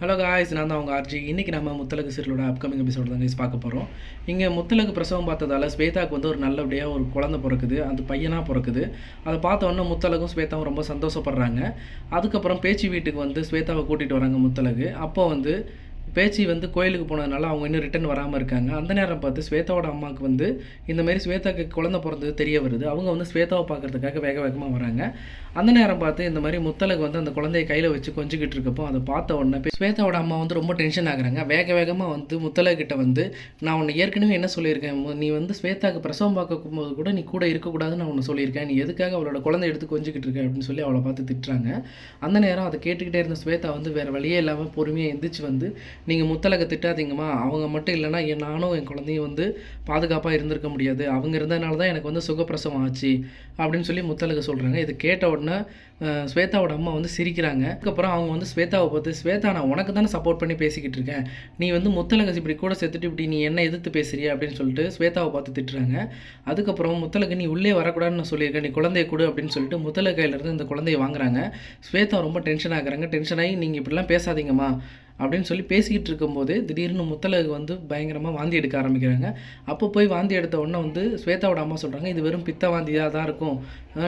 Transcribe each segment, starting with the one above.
Hello guys நான் தான் அவங்க ஆர்ஜி இன்றைக்கி நம்ம முத்தலகு சீரியலோட அப்கமிங் எபிசோட் தான் guys பார்க்க போகிறோம் இங்கே முத்தலகு பிரசவம் பார்த்ததால ஸ்வேதாக்கு வந்து ஒரு நல்லபடியாக ஒரு குழந்தை பிறக்குது. அது பையனாக பிறக்குது. அதை பார்த்த உடனே முத்தலகும் ஸ்வேதாவும் ரொம்ப சந்தோஷப்படுறாங்க. அதுக்கப்புறம் பேச்சு வீட்டுக்கு வந்து ஸ்வேதாவை கூட்டிகிட்டு வராங்க முத்தலகு. அப்போ வந்து பேச்சு வந்து கோயிலுக்கு போனதுனால அவங்க இன்னும் ரிட்டர்ன் வராமல் இருக்காங்க. அந்த நேரம் பார்த்து ஸ்வேதாவோட அம்மாவுக்கு வந்து இந்த மாதிரி ஸ்வேதாக்கு குழந்தை பிறந்தது தெரிய வருது. அவங்க வந்து ஸ்வேதாவை பார்க்கறதுக்காக வேக வேகமாக வராங்க. அந்த நேரம் பார்த்து இந்த மாதிரி முத்தலகு வந்து அந்த குழந்தைய கையில் வச்சு கொஞ்சிக்கிட்டு இருக்கப்போ அதை பார்த்த உடனே போய் ஸ்வேதாவோட அம்மா வந்து ரொம்ப டென்ஷன் ஆகுறாங்க. வேக வேகமாக வந்து முத்தலகிட்ட வந்து நான் உன்னை ஏற்கனவே என்ன சொல்லியிருக்கேன்? நீ வந்து ஸ்வேதாக்கு பிரசவம் பார்க்கும் போது கூட நீ கூட இருக்கக்கூடாதுன்னு நான் உன்னை சொல்லியிருக்கேன். நீ எதுக்காக அவளோட குழந்தை எடுத்து கொஞ்சிக்கிட்டு இருக்க? அப்படின்னு சொல்லி அவளை பார்த்து திட்டுறாங்க. அந்த நேரம் அதை கேட்டுக்கிட்டே இருந்த ஸ்வேதா வந்து வேறு வழியே இல்லாமல் பொறுமையாக எந்திரிச்சு வந்து நீங்கள் முத்தலகை திட்டாதீங்கம்மா. அவங்க மட்டும் இல்லைன்னா என் நானும் என் குழந்தையும் வந்து பாதுகாப்பாக இருந்திருக்க முடியாது. அவங்க இருந்ததுனால தான் எனக்கு வந்து சுகப்பிரசவம் ஆச்சு அப்படின்னு சொல்லி முத்தலக சொல்கிறாங்க இது கேட்ட உடனே ஸ்வேதாவோட அம்மா வந்து சிரிக்கிறாங்க. அதுக்கப்புறம் அவங்க வந்து ஸ்வேதாவை பார்த்து ஸ்வேதா நான் உனக்கு தானே சப்போர்ட் பண்ணி பேசிக்கிட்டு இருக்கேன். நீ வந்து முத்தலகு இப்படி கூட செத்துட்டு இப்படி நீ என்ன எதிர்த்து பேசுறிய? அப்படின்னு சொல்லிட்டு ஸ்வேதாவை பார்த்து திட்டுறாங்க. அதுக்கப்புறம் முத்தலகு நீ உள்ளே வரக்கூடாதுன்னு நான் சொல்லியிருக்கேன். நீ குழந்தைய கொடு அப்படின்னு சொல்லிட்டு முத்தலகு கையிலேருந்து இந்த குழந்தைய வாங்குறாங்க. ஸ்வேதா ரொம்ப டென்ஷன் ஆகுறாங்க. டென்ஷன் ஆகி நீங்கள் இப்படிலாம் பேசாதீங்கம்மா. அப்படின்னு சொல்லி பேசிக்கிட்டு இருக்கும்போது திடீர்னு முத்தலகு வந்து பயங்கரமாக வாந்தி எடுக்க ஆரம்பிக்கிறாங்க. அப்போ போய் வாந்தி எடுத்த உடனே வந்து ஸ்வேதாவோட அம்மா சொல்கிறாங்க இது வெறும் பித்த வாந்தியாக தான் இருக்கும்.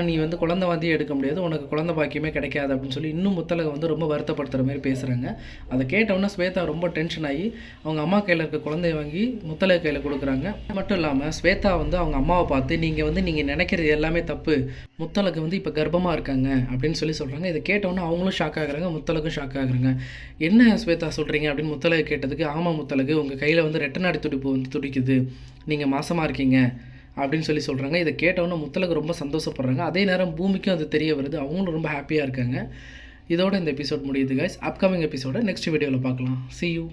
நீ வந்து குழந்தை வாந்தியை எடுக்க முடியாது. உனக்கு குழந்தை பாக்கியமே கிடைக்காது. அப்படின்னு சொல்லி இன்னும் முத்தலகை வந்து ரொம்ப வருத்தப்படுத்துகிற மாதிரி பேசுகிறாங்க அதை கேட்டவுடனே ஸ்வேதா ரொம்ப டென்ஷன் ஆகி அவங்க அம்மா கையில் இருக்க குழந்தைய வாங்கி முத்தலகு கையில் கொடுக்குறாங்க. அது மட்டும் இல்லாமல் ஸ்வேதா வந்து அவங்க அம்மாவை பார்த்து நீங்கள் வந்து நீங்கள் நினைக்கிறது எல்லாமே தப்பு. முத்தலகு வந்து இப்போ கர்ப்பமாக இருக்காங்க. அப்படின்னு சொல்லி சொல்கிறாங்க இதை கேட்டவுடனே அவங்களும் ஷாக் ஆகுறாங்க முத்தலகும் ஷாக் ஆகுறாங்க. என்ன ஸ்வேதா சொல்கிறீங்க அப்படின்னு முத்தலகு கேட்டதுக்கு ஆமாம் முத்தலகு உங்கள் கையில் வந்து ரெட்டநாடி துடிப்பு வந்து துடிக்குது. நீங்கள் மாசமாக இருக்கீங்க. அப்படின்னு சொல்லி சொல்கிறாங்க இதை கேட்டவொன்னே முத்தலகு ரொம்ப சந்தோஷப்படுறாங்க. அதே நேரம் பூமிக்கும் அது தெரிய வருது. அவங்களும் ரொம்ப ஹாப்பியாக இருக்காங்க. இதோட இந்த எபிசோட் முடியுது கைஸ் அப்கமிங் எபிசோட நெக்ஸ்ட் வீடியோவில் பார்க்கலாம். C you